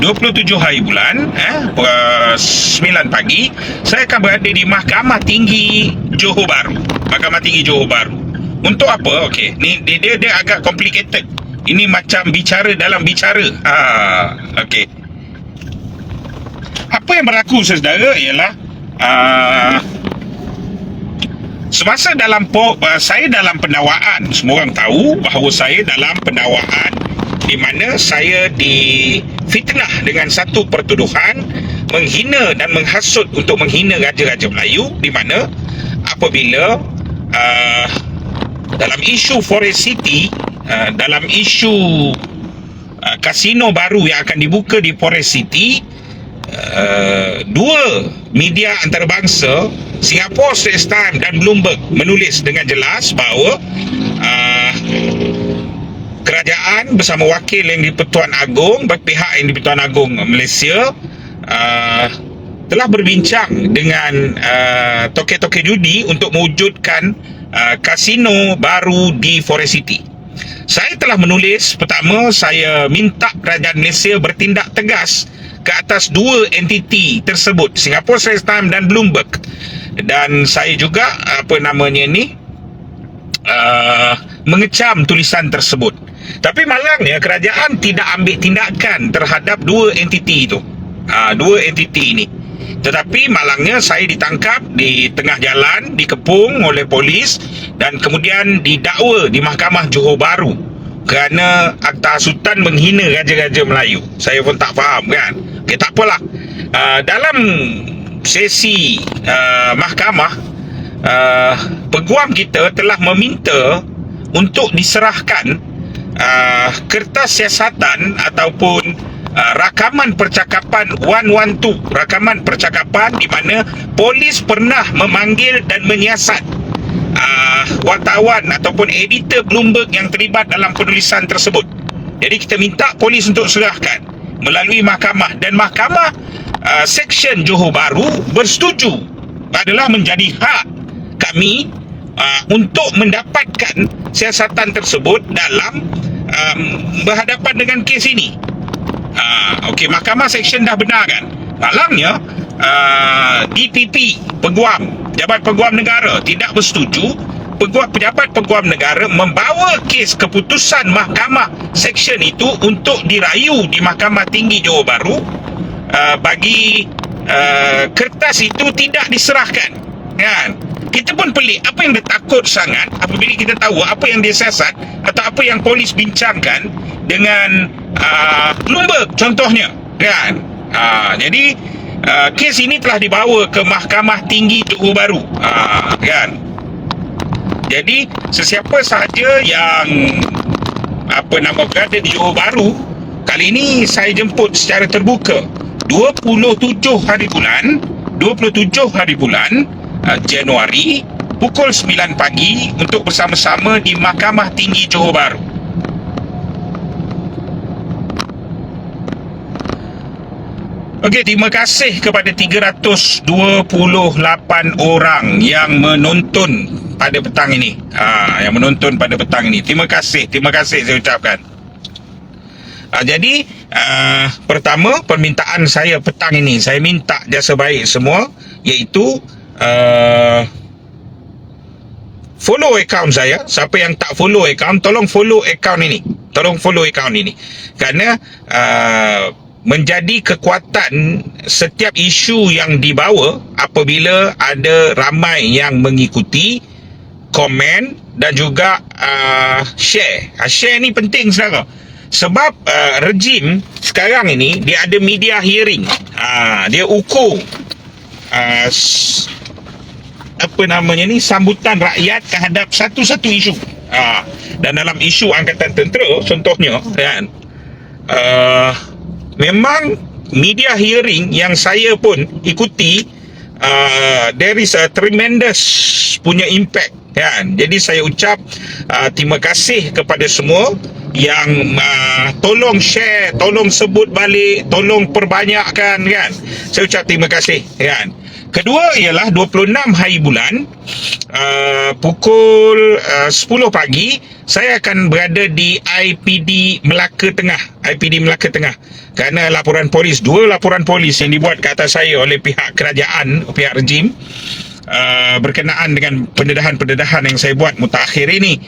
27 hari bulan eh, uh, 9 pagi saya akan berada di Mahkamah Tinggi Johor Bahru. Mahkamah Tinggi Johor Bahru. Untuk apa? Okey, ni dia, dia dia agak complicated. Ini macam bicara dalam bicara. Ha, okey. Apa yang berlaku saudara ialah uh, semasa dalam po, uh, saya dalam pendakwaan, semua orang tahu bahawa saya dalam pendakwaan di mana saya difitnah dengan satu pertuduhan menghina dan menghasut untuk menghina raja-raja Melayu di mana apabila uh, dalam isu Forest City uh, dalam isu uh, kasino baru yang akan dibuka di Forest City uh, dua media antarabangsa Singapore Straits Times dan Bloomberg menulis dengan jelas bahawa uh, kerajaan bersama wakil yang di-Pertuan Agong pihak yang di-Pertuan Agong Malaysia uh, telah berbincang dengan uh, toke-toke judi untuk mewujudkan uh, kasino baru di Forest City. Saya telah menulis pertama saya minta kerajaan Malaysia bertindak tegas ke atas dua entiti tersebut Singapore Straits Times dan Bloomberg dan saya juga apa namanya ni uh, mengecam tulisan tersebut tapi malangnya kerajaan tidak ambil tindakan terhadap dua entiti itu. Ha, dua entiti ini. Tetapi malangnya saya ditangkap di tengah jalan, dikepung oleh polis dan kemudian didakwa di Mahkamah Johor Bahru kerana akta hasutan menghina raja-raja Melayu. Saya pun tak faham kan. Okey, tak apalah. Uh, dalam sesi uh, mahkamah, uh, peguam kita telah meminta untuk diserahkan uh, kertas siasatan ataupun uh, rakaman percakapan 112 rakaman percakapan di mana polis pernah memanggil dan menyiasat uh, wartawan ataupun editor Bloomberg yang terlibat dalam penulisan tersebut. Jadi kita minta polis untuk serahkan melalui mahkamah. Dan mahkamah uh, seksyen Johor Bahru bersetuju adalah menjadi hak kami uh, untuk mendapatkan siasatan tersebut dalam um, berhadapan dengan kes ini. Uh, Okey, Mahkamah Seksyen dah benar kan? Malangnya, uh, DPP, Peguam, Jabat Peguam Negara tidak bersetuju Peguam Pejabat Peguam Negara membawa kes keputusan Mahkamah Seksyen itu untuk dirayu di Mahkamah Tinggi Johor Bahru uh, bagi uh, kertas itu tidak diserahkan. Kan? Kita pun pelik. Apa yang dia takut sangat apabila kita tahu apa yang dia siasat atau apa yang polis bincangkan dengan uh, Bloomberg contohnya kan? Uh, jadi uh, kes ini telah dibawa ke Mahkamah Tinggi Johor Bahru uh, kan? Jadi sesiapa sahaja yang apa nama berada di Johor Bahru kali ini saya jemput secara terbuka. 27 hari bulan 27 hari bulan uh, Januari pukul 9 pagi untuk bersama-sama di Mahkamah Tinggi Johor Bahru. Okey, terima kasih kepada 328 orang yang menonton pada petang ini. Ha, yang menonton pada petang ini. Terima kasih, terima kasih saya ucapkan. Ha, jadi, uh, pertama permintaan saya petang ini, saya minta jasa baik semua iaitu uh, follow account saya. Siapa yang tak follow account tolong follow account ini. Tolong follow account ini. Kerana uh, menjadi kekuatan setiap isu yang dibawa apabila ada ramai yang mengikuti komen dan juga uh, share. Uh, share ni penting saudara. Sebab uh, rejim sekarang ini dia ada media hearing. Uh, dia ukur uh, apa namanya ni sambutan rakyat terhadap satu-satu isu. Ha, dan dalam isu angkatan tentera contohnya kan uh, memang media hearing yang saya pun ikuti uh, there is a tremendous punya impact kan. Jadi saya ucap uh, terima kasih kepada semua yang uh, tolong share, tolong sebut balik, tolong perbanyakkan kan. Saya ucap terima kasih kan. Kedua ialah 26 hari bulan uh, pukul uh, 10 pagi saya akan berada di IPD Melaka Tengah. IPD Melaka Tengah. Kerana laporan polis, dua laporan polis yang dibuat ke atas saya oleh pihak kerajaan, pihak rejim uh, berkenaan dengan pendedahan-pendedahan yang saya buat mutakhir ini.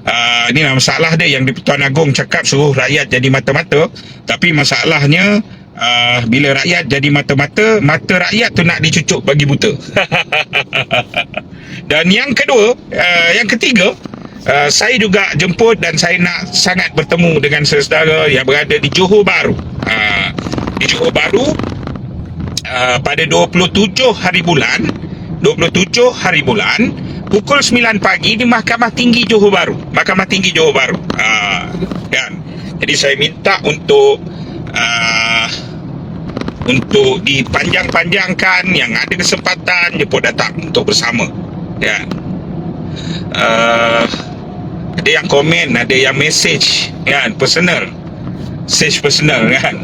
Uh, ini lah masalah dia yang di Pertuan Agong cakap suruh rakyat jadi mata-mata tapi masalahnya uh, bila rakyat jadi mata-mata, mata rakyat tu nak dicucuk bagi buta. dan yang kedua, uh, yang ketiga, uh, saya juga jemput dan saya nak sangat bertemu dengan saudara yang berada di Johor Bahru. Uh, di Johor Bahru uh, pada 27 hari bulan, 27 hari bulan, pukul 9 pagi di Mahkamah Tinggi Johor Bahru. Mahkamah Tinggi Johor Bahru. Uh, kan? Jadi saya minta untuk uh, untuk dipanjang-panjangkan yang ada kesempatan pun datang untuk bersama ya uh, ada yang komen ada yang message kan personal message personal kan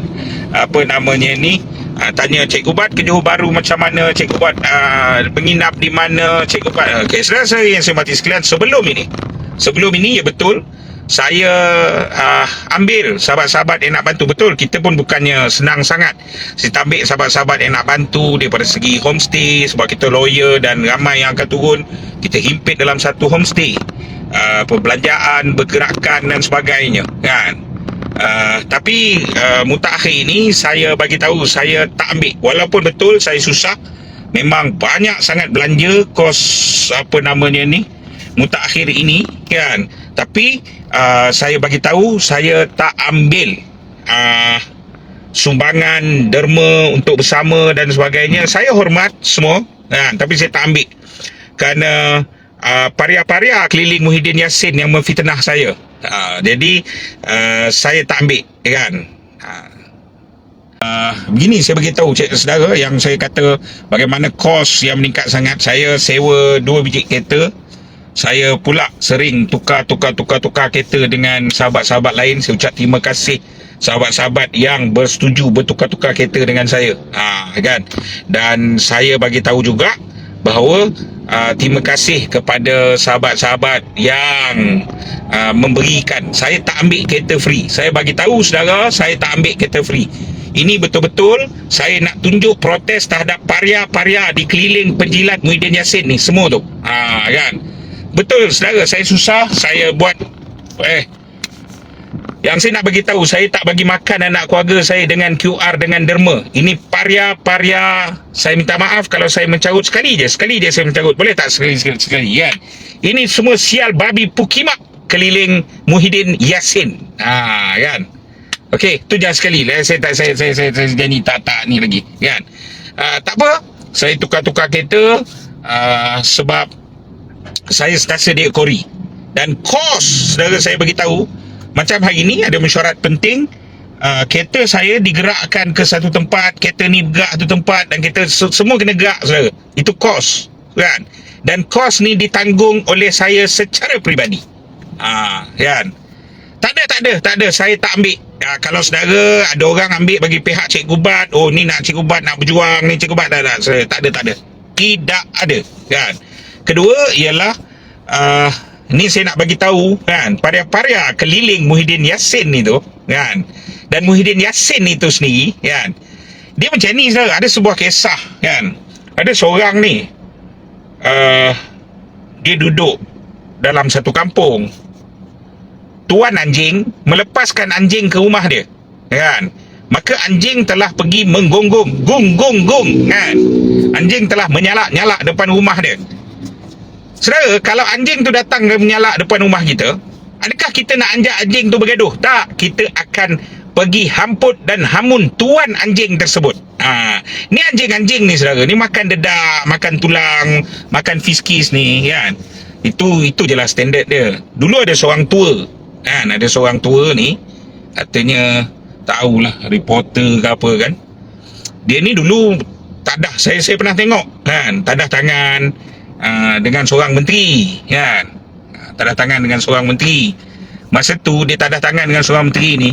apa namanya ni uh, tanya Cik Ubat ke Johor Baru macam mana? Cik Ubat uh, menginap di mana? Cik Ubat ok saudara saya yang saya mati sekalian sebelum ini sebelum ini ya betul saya uh, ambil sahabat-sahabat yang nak bantu. Betul kita pun bukannya senang sangat. Kita ambil sahabat-sahabat yang nak bantu daripada segi homestay sebab kita lawyer dan ramai yang akan turun. Kita himpit dalam satu homestay. Uh, perbelanjaan bergerakan dan sebagainya kan uh, tapi uh, mutakhir ini saya bagi tahu saya tak ambil. Walaupun betul saya susah memang banyak sangat belanja kos apa namanya ni mutakhir ini kan? Tapi uh, saya bagi tahu saya tak ambil uh, sumbangan derma untuk bersama dan sebagainya. Saya hormat semua kan tapi saya tak ambil. Kerana uh, paria-paria keliling Muhyiddin Yassin yang memfitnah saya uh, jadi uh, saya tak ambil kan uh, begini saya beritahu cik saudara yang saya kata bagaimana kos yang meningkat sangat saya sewa dua biji kereta saya pula sering tukar-tukar-tukar-tukar kereta dengan sahabat-sahabat lain. Saya ucap terima kasih sahabat-sahabat yang bersetuju bertukar-tukar kereta dengan saya. Ha, kan? Dan saya bagi tahu juga bahawa uh, terima kasih kepada sahabat-sahabat yang uh, memberikan. Saya tak ambil kereta free. Saya bagi tahu saudara, saya tak ambil kereta free. Ini betul-betul saya nak tunjuk protes terhadap paria-paria di keliling penjilat Muhyiddin Yassin ni semua tu. Ha, kan? Betul saudara saya susah saya buat eh yang saya nak bagi tahu saya tak bagi makan anak keluarga saya dengan QR dengan derma. Ini paria-paria saya minta maaf kalau saya mencarut sekali je. Sekali je saya mencarut. Boleh tak sekali sekali sekali kan? Ini semua sial babi pukimak keliling Muhyiddin Yasin. Ha kan. Okey, tu jangan sekali lah. Saya tak saya saya saya, saya, saya tak tak ni lagi kan. Uh, tak apa. Saya tukar-tukar kereta uh, sebab saya sentiasa dia kori dan kos saudara saya beritahu macam hari ini ada mesyuarat penting uh, kereta saya digerakkan ke satu tempat kereta ni bergerak satu tempat dan kita semua kena gerak saudara. Itu kos kan? Dan kos ni ditanggung oleh saya secara peribadi. Ha, kan? Tak ada tak ada tak ada. Saya tak ambil. Ha, kalau saudara ada orang ambil bagi pihak Cik Gubat oh ni nak Cik Gubat nak berjuang ni Cik Gubat tak ada tak ada tak ada. Tidak ada kan? Kedua ialah uh, ni saya nak bagi tahu kan paria-paria keliling Muhyiddin Yassin ni tu kan. Dan Muhyiddin Yassin itu sendiri kan. Dia macam ni saudara ada sebuah kisah kan. Ada seorang ni uh, dia duduk dalam satu kampung. Tuan anjing melepaskan anjing ke rumah dia kan. Maka anjing telah pergi menggonggong gung gung gung kan. Anjing telah menyalak-nyalak depan rumah dia Saudara, kalau anjing tu datang dan menyalak depan rumah kita, adakah kita nak anjak anjing tu bergaduh? Tak, kita akan pergi hamput dan hamun tuan anjing tersebut. Ha, ni anjing-anjing ni saudara, ni makan dedak, makan tulang, makan fiskis ni kan. Itu itu jelah standard dia. Dulu ada seorang tua, kan, ada seorang tua ni katanya tahulah reporter ke apa kan. Dia ni dulu tak dah saya saya pernah tengok kan, tak dah tangan Ah, dengan seorang menteri kan? Tanda tangan dengan seorang menteri. Masa tu dia tak ada tangan dengan seorang menteri ni.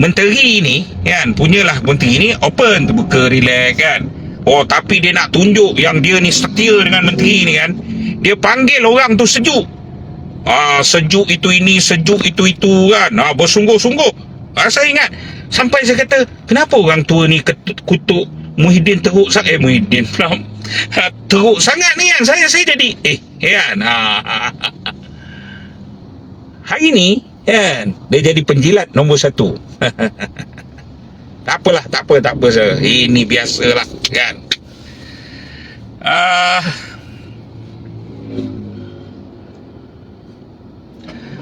Menteri ni kan punyalah menteri ni open terbuka relax kan? Oh tapi dia nak tunjuk yang dia ni setia dengan menteri ni kan? Dia panggil orang tu sejuk. Ah sejuk itu ini sejuk itu itu kan? Ah bersungguh-sungguh. Ah, saya ingat sampai saya kata kenapa orang tua ni kutuk Muhyiddin teruk sangat eh Muhyiddin teruk sangat ni kan saya saya jadi eh kan ah, hari ni kan dia jadi penjilat nombor satu tak apalah tak apa tak apa sir. ini biasalah kan ah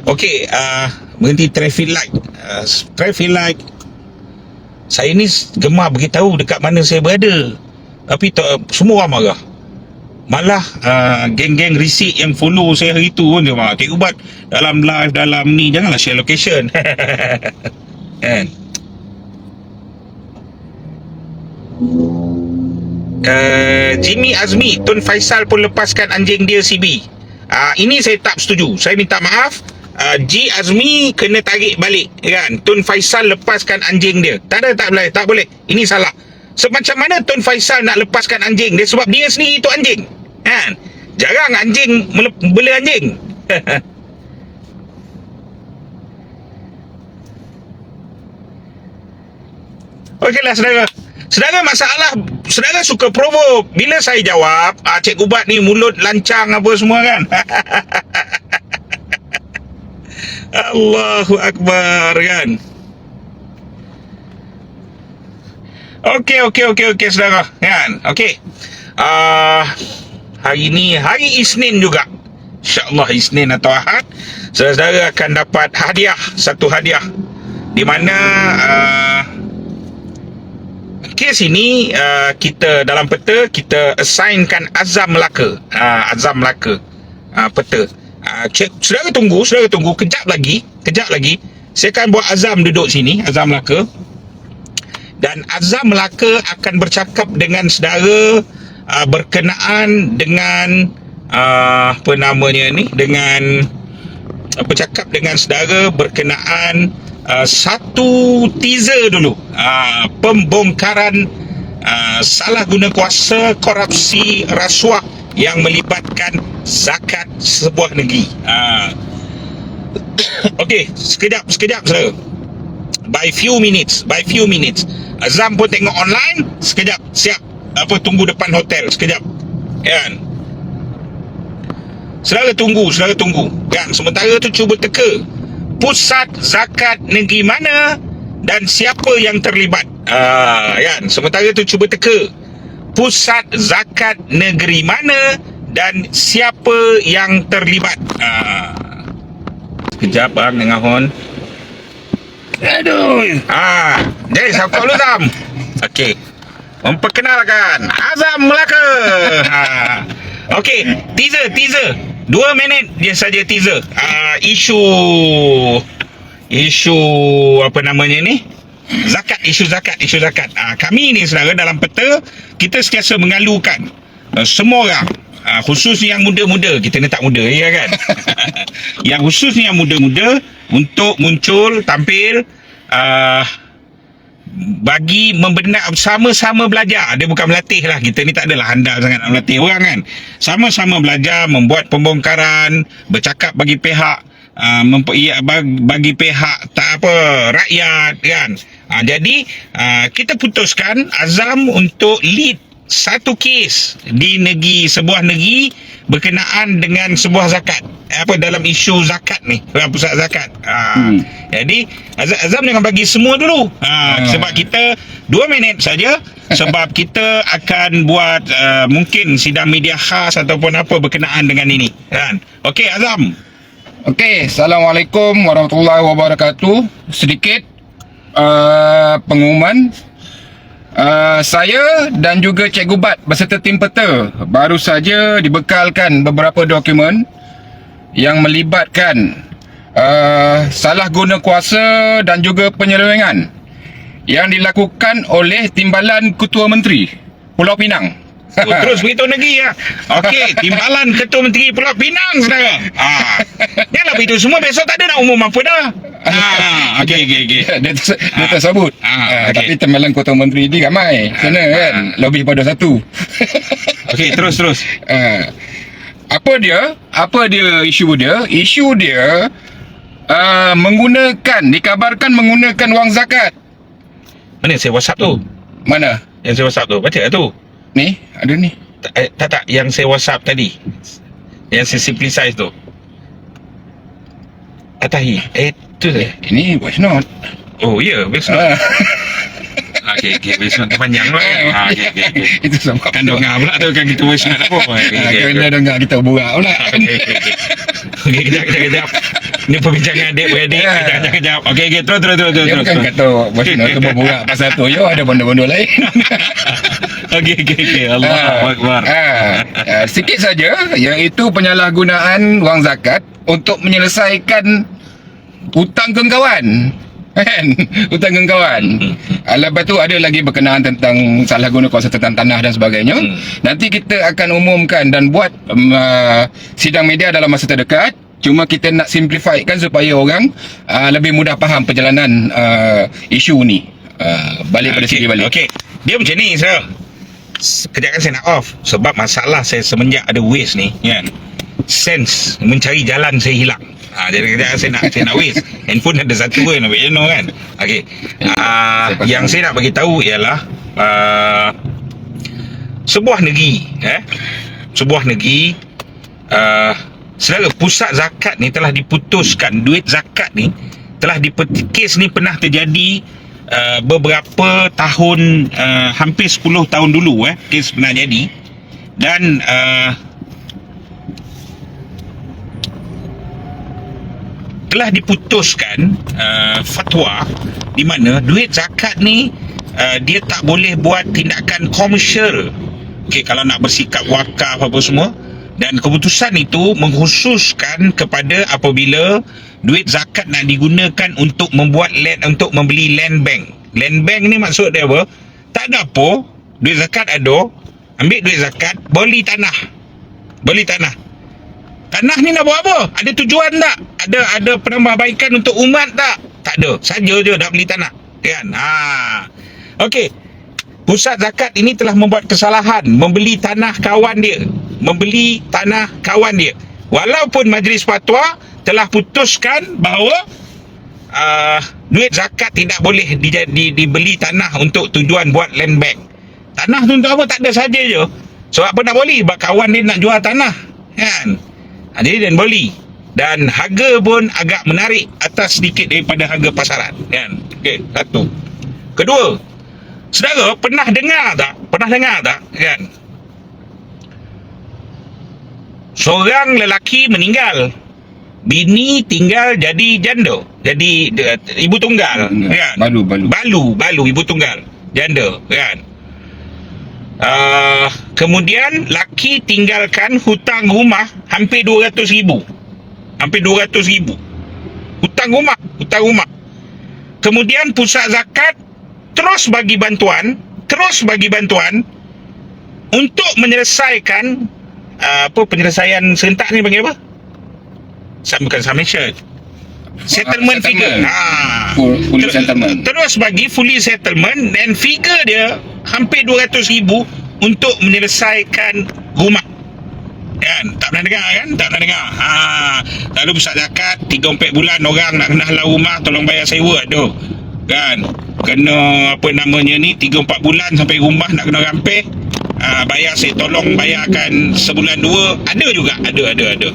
Okey, uh, berhenti traffic light. Uh, traffic light. Saya ni gemar beritahu dekat mana saya berada. Tapi tak, semua orang marah. Malah uh, geng-geng risik yang follow saya hari tu pun dia marah. Cik Ubat dalam live, dalam ni, janganlah share location. kan? Uh, Jimmy Azmi, Tun Faisal pun lepaskan anjing dia CB. Uh, ini saya tak setuju. Saya minta maaf uh, G Azmi kena tarik balik kan Tun Faisal lepaskan anjing dia tak ada tak boleh tak boleh ini salah semacam mana Tun Faisal nak lepaskan anjing? Dia sebab dia sendiri itu anjing. Kan jarang anjing bela anjing. Okeylah saudara. Saudara masalah Saudara suka provoke. Bila saya jawab ah, Cik Ubat ni mulut lancang apa semua kan? Allahu Akbar kan Okey okey okey okey saudara. Kan? Okey. Uh, hari ni hari Isnin juga. Insyaallah Isnin atau Ahad saudara-saudara akan dapat hadiah satu hadiah. Di mana uh, kes ini uh, kita dalam peta kita assignkan Azam Melaka uh, Azam Melaka uh, peta. Uh, cek, saudara tunggu saudara tunggu. Kejap lagi kejap lagi. Saya akan buat Azam duduk sini Azam Melaka dan Azam Melaka akan bercakap dengan saudara uh, berkenaan dengan uh, apa namanya ni dengan uh, bercakap dengan saudara berkenaan uh, satu teaser dulu uh, pembongkaran uh, salah guna kuasa korupsi rasuah yang melibatkan zakat sebuah negeri. Uh, Okey, sekejap, sekejap saudara. By few minutes, by few minutes. Azam pun tengok online, sekejap, siap. Apa tunggu depan hotel, sekejap. Kan? Saudara tunggu, saudara tunggu. Kan, sementara tu cuba teka. Pusat zakat negeri mana dan siapa yang terlibat. Ah, kan? Sementara tu cuba teka. Pusat zakat negeri mana dan siapa yang terlibat. Ah. Sekejap bang dengan hon. Aduh. Ah, jadi siapa lu Zam? Okey. Memperkenalkan Azam Melaka. Ha. Okey, teaser, teaser. Dua minit je saja teaser. Ah, isu isu apa namanya ni? Zakat, isu zakat, isu zakat. Ah, kami ni saudara dalam peta kita sentiasa mengalukan uh, semua orang uh, khusus yang muda-muda. Kita ni tak muda ya kan? Yang khusus ni yang muda-muda untuk muncul tampil uh, bagi membenar sama-sama belajar. Dia bukan melatih lah. Kita ni tak adalah handal sangat nak melatih orang kan? Sama-sama belajar membuat pembongkaran bercakap bagi pihak uh, memper, ya, bagi, bagi pihak tak apa rakyat kan? Uh, jadi uh, kita putuskan azam untuk lead satu kes di negeri sebuah negeri berkenaan dengan sebuah zakat apa dalam isu zakat ni dalam pusat zakat ha. hmm. jadi Azam, Azam jangan bagi semua dulu ha. Hmm. sebab kita dua minit saja sebab kita akan buat uh, mungkin sidang media khas ataupun apa berkenaan dengan ini kan okey Azam Okey, Assalamualaikum warahmatullahi wabarakatuh. Sedikit uh, pengumuman Uh, saya dan juga Cikgu Bat beserta tim peta baru saja dibekalkan beberapa dokumen yang melibatkan uh, salah guna kuasa dan juga penyelewengan yang dilakukan oleh Timbalan Ketua Menteri Pulau Pinang Oh, terus beritahu negeri ya. Okey, timbalan Ketua Menteri Pulau Pinang saudara. Ah. Yalah beritahu semua besok tak ada nak umum apa dah. Ah, okey okey okey. dia, ter, dia Ah. tersebut. Ah, Ah, okey. Tapi timbalan kota menteri ni ramai. Sana kan? Lebih pada satu. Okey, terus terus. Ah. apa dia? Apa dia isu dia? Isu dia uh, menggunakan, dikabarkan menggunakan wang zakat. Mana saya WhatsApp tu? Mana? Yang saya WhatsApp tu. Baca lah tu. Ni, ada ni. Tak, eh, tak tak yang saya WhatsApp tadi. Yang saya simplicize tu. Atahi. Eh, tu tu. Ini voice note. Oh, ya, yeah, best note. Ah. Okey, okey, best note tu panjang lah kan. Ah, okey, okey. Itu sebab Kan dengar pula tu kan kita voice note apa. Okey, kena okey. dengar kita burak pula. Okey, okey, okey. Okey, kejap, kejap, kejap. Ni perbincangan adik-beradik. Ya. Kejap, kejap, kejap. Okey, okey, terus, terus, terus, terus. Dia terus, bukan terus. kata voice note tu berburak pasal tu. Yo, ada benda-benda lain. Okey, okey, okey. Allah Akbar. Ah, ah, sikit saja iaitu penyalahgunaan wang zakat untuk menyelesaikan hutang kawan kan hutang kawan ah, lepas tu ada lagi berkenaan tentang salah guna kuasa tentang tanah dan sebagainya Hmm. nanti kita akan umumkan dan buat um, uh, sidang media dalam masa terdekat cuma kita nak simplifikan supaya orang uh, lebih mudah faham perjalanan uh, isu ni uh, balik pada sini balik Okey. Dia macam ni, Sir. Sekejap kan saya nak off. Sebab masalah saya semenjak ada waste ni, kan. Sense mencari jalan saya hilang. Ha, jadi kejap kan saya nak saya nak waste. Handphone ada satu pun, nak you know kan. Okey. Ah, Saya faham. yang saya nak bagi tahu ialah uh, sebuah negeri, eh. Sebuah negeri uh, Saudara, pusat zakat ni telah diputuskan duit zakat ni telah dipeti kes ni pernah terjadi uh, beberapa tahun uh, hampir 10 tahun dulu eh kes pernah jadi dan uh, telah diputuskan uh, fatwa di mana duit zakat ni uh, dia tak boleh buat tindakan komersial. Okey kalau nak bersikap wakaf apa semua dan keputusan itu mengkhususkan kepada apabila duit zakat nak digunakan untuk membuat land untuk membeli land bank. Land bank ni maksud dia apa? Tak ada apa, duit zakat ada, ambil duit zakat, beli tanah. Beli tanah. Tanah ni nak buat apa? Ada tujuan tak? Ada ada penambahbaikan untuk umat tak? Tak ada. Saja je nak beli tanah. Kan? Ha. Okey. Pusat zakat ini telah membuat kesalahan membeli tanah kawan dia. Membeli tanah kawan dia. Walaupun majlis fatwa telah putuskan bahawa uh, duit zakat tidak boleh di, di, dibeli tanah untuk tujuan buat land bank. Tanah tu untuk apa? Tak ada saja je. Sebab apa nak beli? Sebab kawan dia nak jual tanah. Kan? Ha, jadi dan beli. Dan harga pun agak menarik atas sedikit daripada harga pasaran. Kan? Okey, satu. Kedua, saudara pernah dengar tak? Pernah dengar tak? Kan? Seorang lelaki meninggal. Bini tinggal jadi janda. Jadi de, ibu tunggal. Kan? balu balu Balu, balu ibu tunggal. Janda, kan? Uh, kemudian laki tinggalkan hutang rumah hampir 200 ribu. Hampir 200 ribu. Hutang rumah, hutang rumah. Kemudian pusat zakat terus bagi bantuan, terus bagi bantuan untuk menyelesaikan uh, apa penyelesaian serentak ni panggil apa? Sam- Bukan summation. Settlement figure. Ha. Full- Ter- settlement. Terus bagi fully settlement dan figure dia hampir 200 ribu untuk menyelesaikan rumah. Kan? Tak pernah dengar kan? Tak pernah dengar. Ha. Lalu pusat zakat 3-4 bulan orang nak kena halau rumah tolong bayar sewa tu. Kan? Kena apa namanya ni 3-4 bulan sampai rumah nak kena rampih. Ha, bayar saya tolong bayarkan sebulan dua ada juga ada ada ada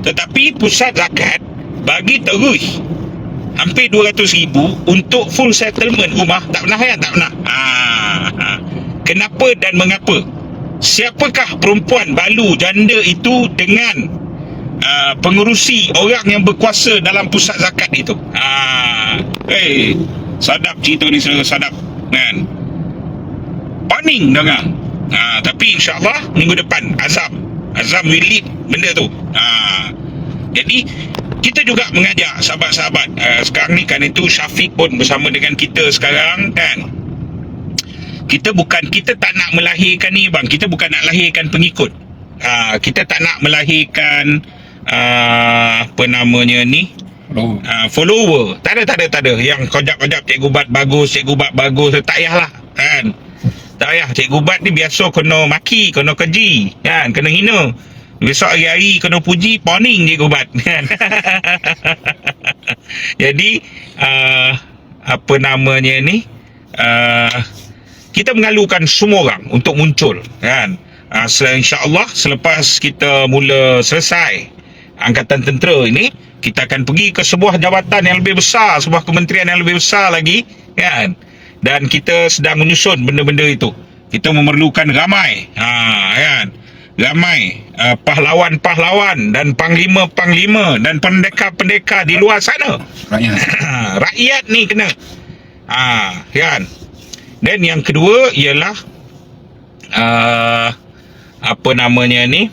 tetapi pusat zakat bagi terus hampir 200 ribu untuk full settlement rumah. Tak pernah kan tak pernah. Ha, ha. kenapa dan mengapa? Siapakah perempuan balu janda itu dengan uh, pengurusi orang yang berkuasa dalam pusat zakat itu? Ha. hey, sadap cerita ni saudara sadap kan? Paning dengar. Ha, tapi insyaAllah minggu depan Azam Azam will lead benda tu. Ha. jadi kita juga mengajak sahabat-sahabat. Uh, sekarang ni kan itu Syafiq pun bersama dengan kita sekarang kan? Kita bukan kita tak nak melahirkan ni bang. Kita bukan nak lahirkan pengikut. Uh, kita tak nak melahirkan uh, apa namanya ni? Oh. uh, follower. Tak ada tak ada tak ada. Yang kojap-kojap cikgu bat bagus cikgu bat bagus tak payahlah kan tak payah cikgu bat ni biasa kena maki kena keji kan? Kena hina. Besok hari-hari kena puji poning cikgu bat kan? Jadi uh, apa namanya ni? Uh, kita mengalukan semua orang untuk muncul kan? Uh, insyaallah selepas kita mula selesai angkatan tentera ini kita akan pergi ke sebuah jabatan yang lebih besar sebuah kementerian yang lebih besar lagi kan dan kita sedang menyusun benda-benda itu. Kita memerlukan ramai. Ha kan? Ramai uh, pahlawan-pahlawan dan panglima-panglima dan pendekar-pendekar di luar sana. Rakyat. rakyat ni kena. Ha kan? Dan yang kedua ialah uh, apa namanya ni?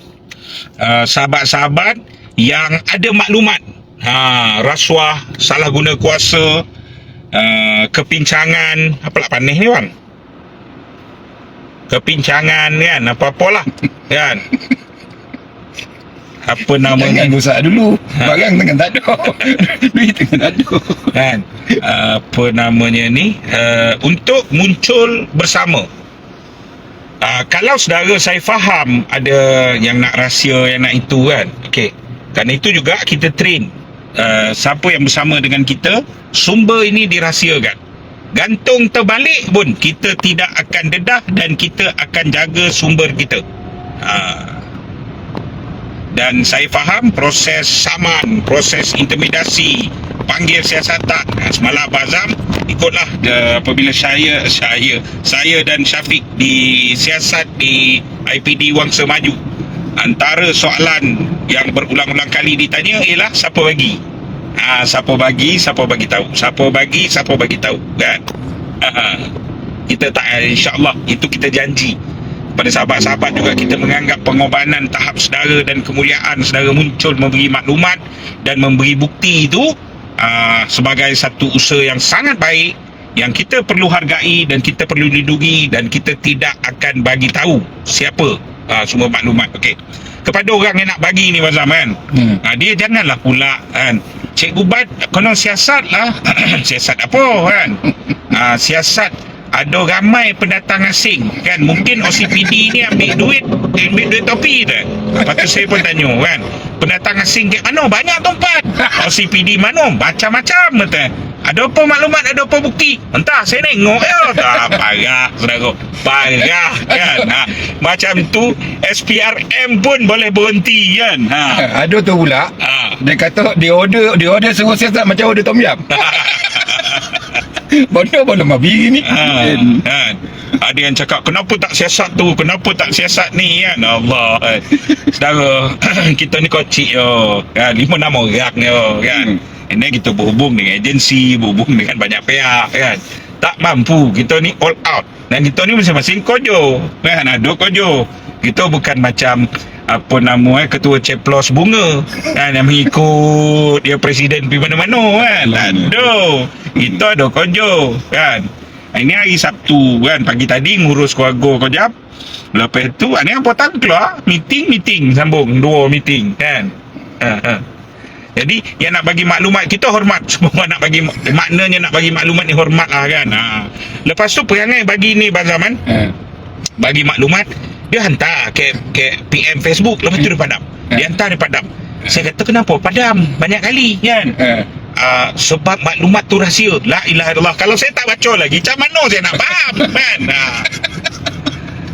Uh, sahabat-sahabat yang ada maklumat. Ha rasuah salah guna kuasa uh, kepincangan apa lah panih ni bang kepincangan kan? Apa-apalah kan? Apa Jangan namanya rosak dulu. Barang tengah tak ada. Duit tengah tak ada. kan? Apa namanya ni? Uh, untuk muncul bersama. Uh, kalau saudara saya faham ada yang nak rahsia yang nak itu kan? Okey. Kerana itu juga kita train uh, siapa yang bersama dengan kita sumber ini dirahsiakan gantung terbalik pun kita tidak akan dedah dan kita akan jaga sumber kita uh, dan saya faham proses saman, proses intimidasi, panggil siasatan. Ha, Semalam Azam ikutlah de, apabila saya saya saya dan Syafiq di siasat di IPD Wangsa Maju. Antara soalan yang berulang-ulang kali ditanya ialah siapa bagi. Ha, siapa bagi, siapa bagi tahu. Siapa bagi, siapa bagi tahu. Kan? Ha, kita tak insya-Allah itu kita janji pada sahabat-sahabat juga kita menganggap pengorbanan tahap sedara dan kemuliaan sedara muncul memberi maklumat dan memberi bukti itu uh, sebagai satu usaha yang sangat baik yang kita perlu hargai dan kita perlu lindungi dan kita tidak akan bagi tahu siapa uh, semua maklumat okey kepada orang yang nak bagi ni Mazam kan Hmm. uh, dia janganlah pula kan cikgu bat konon siasat lah. Siasat apa kan? Uh, siasat ada ramai pendatang asing kan? Mungkin OCPD ni ambil duit ambil duit topi dah lepas tu saya pun tanya kan pendatang asing kat mana banyak tempat OCPD mana? Macam-macam kata ada apa maklumat? Ada apa bukti? Entah saya tengok ya tak parah saudara. Parah kan ha, macam tu SPRM pun boleh berhenti kan ha, Ada tu pula. ha. Dia kata dia order dia order suruh siasat macam order tom yam. Mana boleh mabi ni? Ha, kan? Ada yang cakap kenapa tak siasat tu? Kenapa tak siasat ni? Kan? Allah. Saudara Kita ni kocik yo. Kan? Lima enam orang yo kan. And then kita berhubung dengan agensi Berhubung dengan banyak pihak kan. Tak mampu Kita ni all out. Dan kita ni masing-masing kojo kan. Ada kojo Kita bukan macam apa nama eh ketua ceplos bunga kan yang mengikut dia presiden pergi mana-mana kan. Ada kita ada kojo kan. Ini hari Sabtu kan. Pagi tadi ngurus keluarga kojap lepas tu ni apa tak keluar? Meeting meeting sambung dua meeting kan. Ha, ha. jadi yang nak bagi maklumat kita hormat. Semua nak bagi maknanya nak bagi maklumat ni hormat lah kan. Ha. lepas tu perangai bagi ni Bazaman Ha. bagi maklumat dia hantar ke, ke PM Facebook lepas tu dia padam. Dia hantar dia padam. Saya kata kenapa? Padam. Banyak kali kan? Uh, sebab maklumat tu rahsia. La ilaha illallah. Kalau saya tak baca lagi macam mana saya nak faham kan? Ha.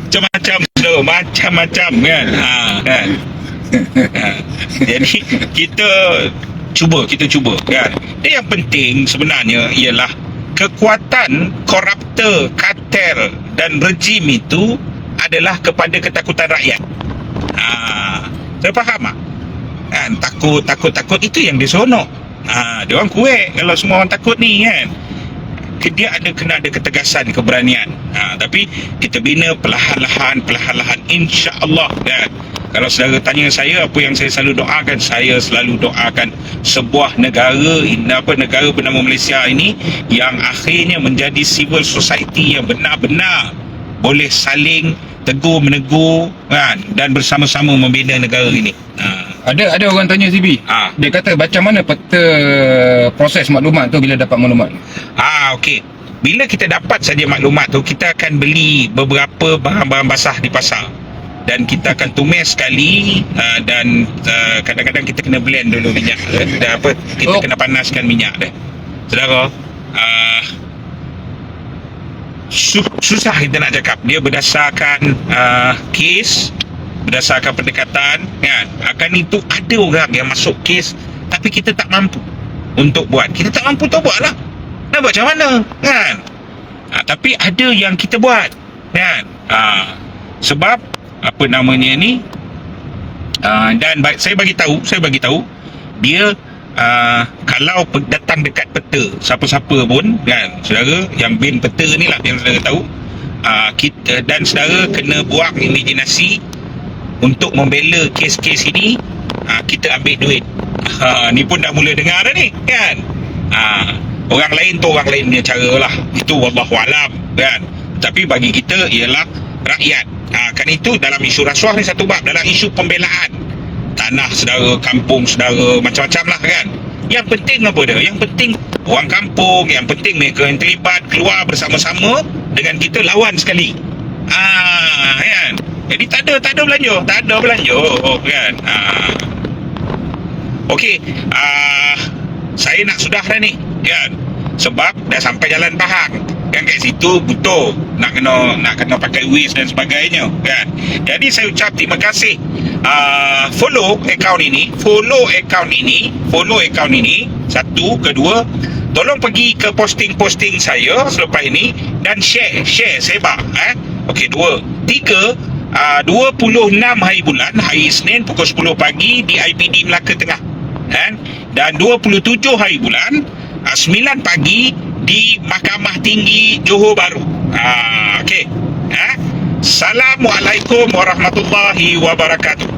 macam-macam tu. Macam-macam kan? Ha, kan? Ha. jadi kita cuba kita cuba kan? Dan yang penting sebenarnya ialah kekuatan koruptor kartel dan rejim itu adalah kepada ketakutan rakyat. Ha. saya faham tak? Kan takut takut takut itu yang dia seronok ha, dia orang kuat kalau semua orang takut ni kan? Dia ada kena ada ketegasan keberanian. Ha, tapi kita bina perlahan-lahan perlahan-lahan insya-Allah kan? Kalau saudara tanya saya apa yang saya selalu doakan? Saya selalu doakan sebuah negara apa negara bernama Malaysia ini yang akhirnya menjadi civil society yang benar-benar boleh saling tegur menegur kan dan bersama-sama membina negara ini. Ha. Ada ada orang tanya CB. Ah. Dia kata macam mana peta proses maklumat tu bila dapat maklumat? Ah okey. Bila kita dapat saja maklumat tu kita akan beli beberapa bahan-bahan basah di pasar dan kita akan tumis sekali uh, dan uh, kadang-kadang kita kena blend dulu minyak dia. Dan apa kita Oh. kena panaskan minyak dia. Saudara, uh, susah kita nak cakap. Dia berdasarkan uh, kes berdasarkan pendekatan kan? Akan itu ada orang yang masuk kes tapi kita tak mampu untuk buat. Kita tak mampu tak buat lah. Nak buat macam mana? Kan? Ha, tapi ada yang kita buat kan? Ha, sebab apa namanya ni? Uh, dan saya bagi tahu saya bagi tahu dia uh, kalau datang dekat peta siapa-siapa pun kan saudara yang bin peta ni lah yang saudara tahu. Uh, kita dan saudara kena buang imajinasi untuk membela kes-kes ini. Uh, kita ambil duit. Ha, ni pun dah mula dengar dah ni kan? Ha, orang lain tu orang lain punya cara lah. Itu wallahualam kan? Tapi bagi kita ialah rakyat. Ha, kan itu dalam isu rasuah ni satu bab dalam isu pembelaan tanah saudara kampung saudara macam-macam lah kan? Yang penting apa dia? Yang penting orang kampung yang penting mereka yang terlibat keluar bersama-sama dengan kita lawan sekali. Ah kan? Jadi tak ada tak ada belanja tak ada belanja kan? Ah. Okey ah saya nak sudah dah ni kan? Sebab dah sampai jalan Pahang. Kan kat situ butuh nak kena nak kena pakai Waze dan sebagainya kan? Jadi saya ucap terima kasih uh, follow account ini follow account ini follow account ini satu kedua tolong pergi ke posting-posting saya selepas ini dan share share sebar eh okey dua tiga uh, 26 hari bulan hari Isnin pukul 10 pagi di IPD Melaka Tengah kan dan 27 hari bulan uh, 9 pagi di Mahkamah Tinggi Johor Bahru. Ah okey. Ha? Assalamualaikum warahmatullahi wabarakatuh.